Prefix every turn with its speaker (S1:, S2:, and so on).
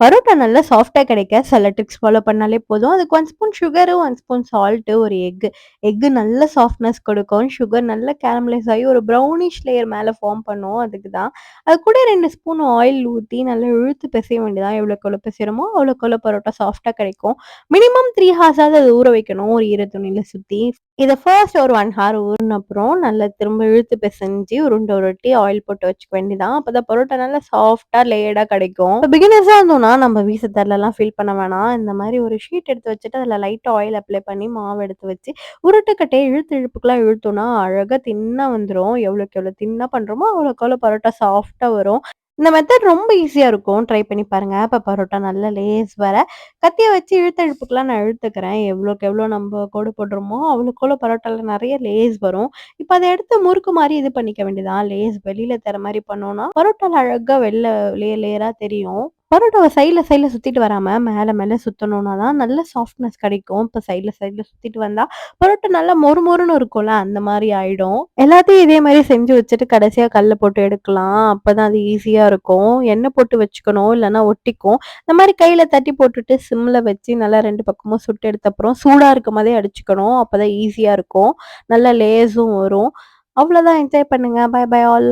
S1: பரோட்டா நல்லா சாஃப்டாக கிடைக்க சில ட்ரிக்ஸ் ஃபாலோ பண்ணாலே போதும். அதுக்கு one spoon sugar, one spoon salt, ஒரு எக்கு. எக்கு நல்ல சாஃப்ட்னஸ் கொடுக்கும். சுகர் நல்லா கேரமலைஸ் ஆகி ஒரு ப்ரௌனிஷ் லேயர் மேலே ஃபார்ம் பண்ணும். அதுக்கு தான். அது கூட ரெண்டு ஸ்பூன் ஆயில் ஊற்றி நல்லா இழுத்து பிசைய வேண்டியதான். எவ்வளோ கொலை அவ்வளோக்கு அவ்வளோ பரோட்டா சாஃப்டாக கிடைக்கும். மினிமம் த்ரீ ஹார்ஸாவது அது ஊற வைக்கணும். ஒரு ஈர துணியில் சுற்றி இதை ஃபர்ஸ்ட் ஒரு ஒன் ஹார் ஊறின அப்புறம் நல்லா திரும்ப இழுத்து பிசைஞ்சு உருண்டை உருட்டி ஆயில் போட்டு வச்சுக்க வேண்டியதான். அப்பதான் பரோட்டா நல்லா சாஃப்டாக லேயர்டாக கிடைக்கும். பிகினர்ஸாக இருந்தோம் இருந்தோம்னா நம்ம வீசத்தரலலாம் ஃபீல் பண்ண வேணாம். இந்த மாதிரி ஒரு ஷீட் எடுத்து வச்சுட்டு அதில் லைட்டாக ஆயில் அப்ளை பண்ணி மாவு எடுத்து வச்சு உருட்டுக்கட்டையை இழுத்து இழுப்புக்கெலாம் இழுத்தோம்னா அழகாக தின்னாக வந்துடும் எவ்வளோக்கு எவ்வளோ தின்னாக பண்ணுறோமோ அவ்வளோக்கு அவ்வளோ பரோட்டா சாஃப்டாக வரும். இந்த மெத்தட் ரொம்ப ஈஸியாக இருக்கும். ட்ரை பண்ணி பாருங்க. அப்போ பரோட்டா நல்லா லேஸ் வர கத்தியை வச்சு இழுத்தழுப்புக்கெலாம் நான் இழுத்துக்கிறேன். எவ்வளோக்கு எவ்வளோ நம்ம கோடு போடுறோமோ அவ்வளோக்கு அவ்வளோ பரோட்டால நிறைய லேஸ் வரும். இப்போ அதை எடுத்து முறுக்கு மாதிரி இது பண்ணிக்க வேண்டியதான். லேஸ் வெளியில் தர மாதிரி பண்ணோன்னா பரோட்டால அழகாக வெளில லேயர் லேயராக தெரியும். பரோட்டாவை சைடில் சைடில் சுற்றிட்டு வராமல் மேலே மேலே சுத்தணும்னா தான் நல்ல சாஃப்ட்னஸ் கிடைக்கும். இப்போ சைடில் சைடில் சுற்றிட்டு வந்தால் பரோட்டா நல்லா மொறு மொறுன்னு இருக்கும்ல, அந்த மாதிரி ஆகிடும் எல்லாத்தையும் இதே மாதிரி செஞ்சு வச்சுட்டு கடைசியாக கல்லில் போட்டு எடுக்கலாம். அப்போ தான் அது ஈஸியாக இருக்கும். எண்ணெய் போட்டு வச்சுக்கணும். இல்லைன்னா ஒட்டிக்கும். இந்த மாதிரி கையில் தட்டி போட்டுட்டு சிம்மில் வச்சு நல்லா ரெண்டு பக்கமும் சுட்டு எடுத்த அப்புறம் சூடாக இருக்க இருக்கும்போதே அடிச்சுக்கணும். அப்போ தான் ஈஸியாக இருக்கும். நல்ல லேஸும் வரும். அவ்வளோதான் என்ஜாய் பண்ணுங்கள் பை பை ஆல்.